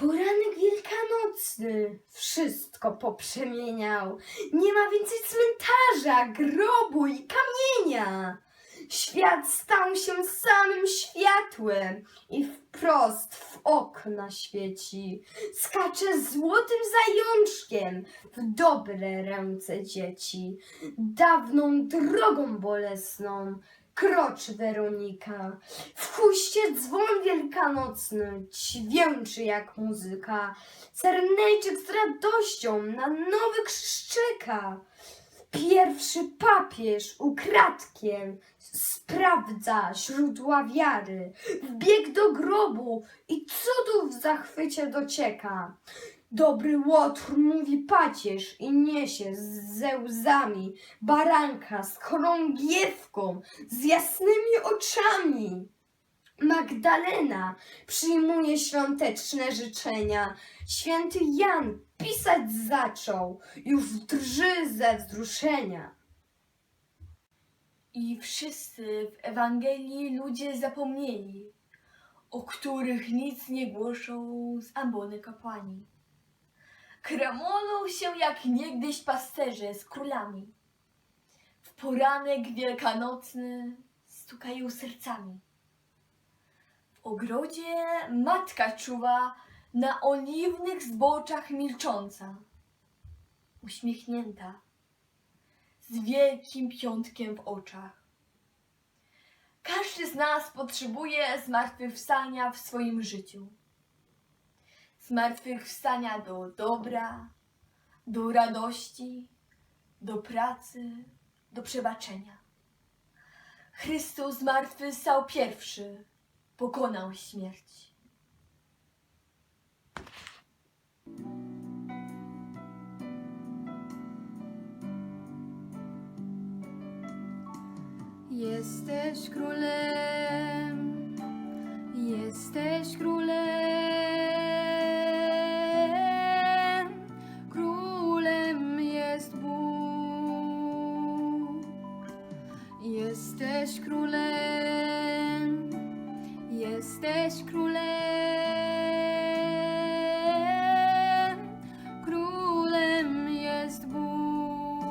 Poranek wielkanocny wszystko poprzemieniał. Nie ma więcej cmentarza, grobu i kamienia. Świat stał się samym światłem i wprost w okna świeci. Skacze złotym zajączkiem w dobre ręce dzieci. Dawną drogą bolesną kroczy Weronika. W huście dzwon wielkanocny dźwięczy jak muzyka. Cernejczyk z radością na nowy krzyż czeka. Pierwszy papież ukradkiem sprawdza źródła wiary. Wbieg do grobu i cudów w zachwycie docieka. Dobry łotr mówi pacierz i niesie ze łzami baranka z chorągiewką, z jasnymi oczami. Magdalena przyjmuje świąteczne życzenia. Święty Jan pisać zaczął, już drży ze wzruszenia. I wszyscy w Ewangelii ludzie zapomnieli, o których nic nie głoszą z ambony kapłani. Kramolą się jak niegdyś pasterze z królami. W poranek wielkanocny stukają sercami. W ogrodzie matka czuwa na oliwnych zboczach milcząca, uśmiechnięta z wielkim piątkiem w oczach. Każdy z nas potrzebuje zmartwychwstania w swoim życiu. Zmartwychwstania do dobra, do radości, do pracy, do przebaczenia. Chrystus zmartwychwstał pierwszy, pokonał śmierć. Jesteś królem, jesteś królem, Jesteś królem, jesteś królem, królem jest Bóg.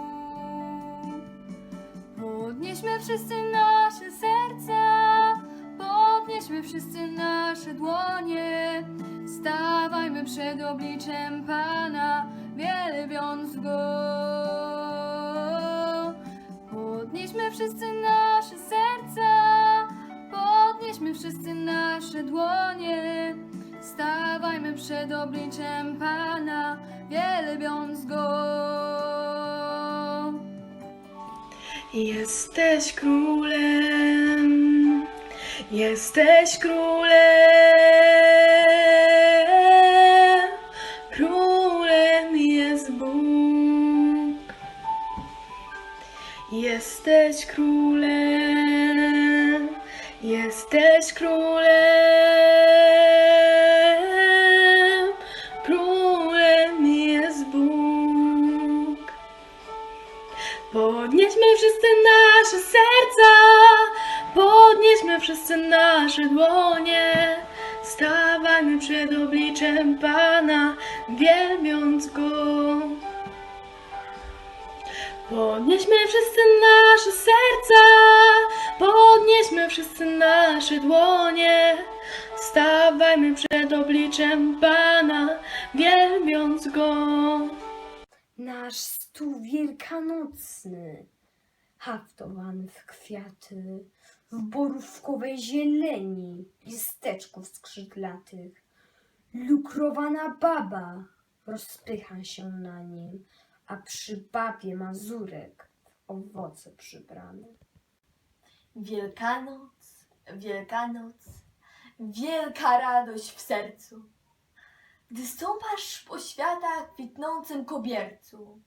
Podnieśmy wszyscy nasze serca, podnieśmy wszyscy nasze dłonie. Stawajmy przed obliczem Pana, wielbiąc Go. Podnieśmy wszyscy nasze serca, podnieśmy wszyscy nasze dłonie. Stawajmy przed obliczem Pana, wielbiąc Go. Jesteś królem, jesteś królem, Jesteś królem, jesteś królem, królem jest Bóg. Podnieśmy wszyscy nasze serca, podnieśmy wszyscy nasze dłonie. Stawajmy przed obliczem Pana, wielbiąc Go. Podnieśmy wszyscy nasze serca, podnieśmy wszyscy nasze dłonie. Stawajmy przed obliczem Pana, wielbiąc Go. Nasz stół wielkanocny, haftowany w kwiaty, w borówkowej zieleni, listeczków skrzydlatych. Lukrowana baba rozpycha się na nim, a przy babie mazurek w owoce przybrane. Wielkanoc, Wielkanoc, wielka radość w sercu. Gdy stąpasz po światach kwitnącym kobiercu,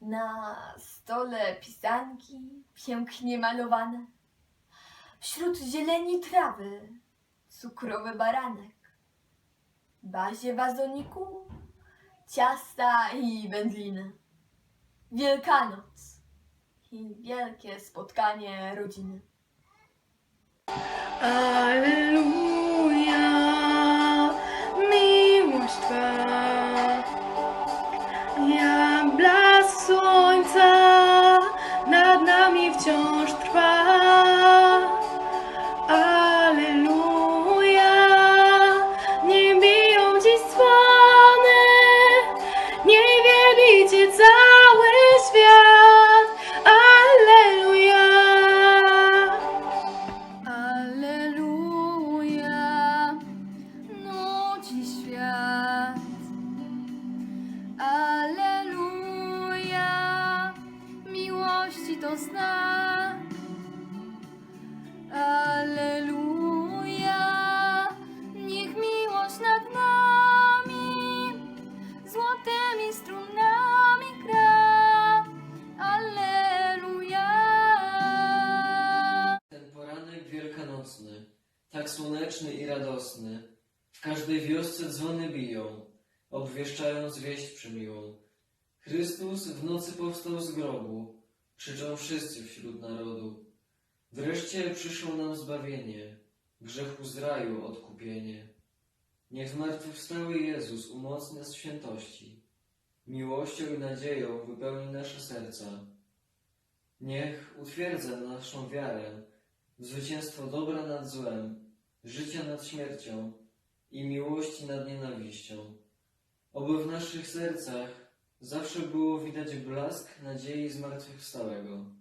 na stole pisanki pięknie malowane, wśród zieleni trawy cukrowy baranek, bazie wazoniku ciasta i wędliny. Wielkanoc i wielkie spotkanie rodziny. Alleluja, to zna. Aleluja, niech miłość nad nami złotymi strunami gra. Aleluja. Ten poranek wielkanocny, tak słoneczny i radosny, w każdej wiosce dzwony biją, obwieszczając wieść przymiłą. Chrystus w nocy powstał z grobu krzyczą wszyscy wśród narodu. Wreszcie przyszło nam zbawienie, grzechu z raju odkupienie. Niech zmartwychwstały Jezus umocni nas świętości, miłością i nadzieją wypełni nasze serca. Niech utwierdza naszą wiarę zwycięstwo dobra nad złem, życia nad śmiercią i miłości nad nienawiścią. Oby w naszych sercach zawsze było widać blask nadziei zmartwychwstałego.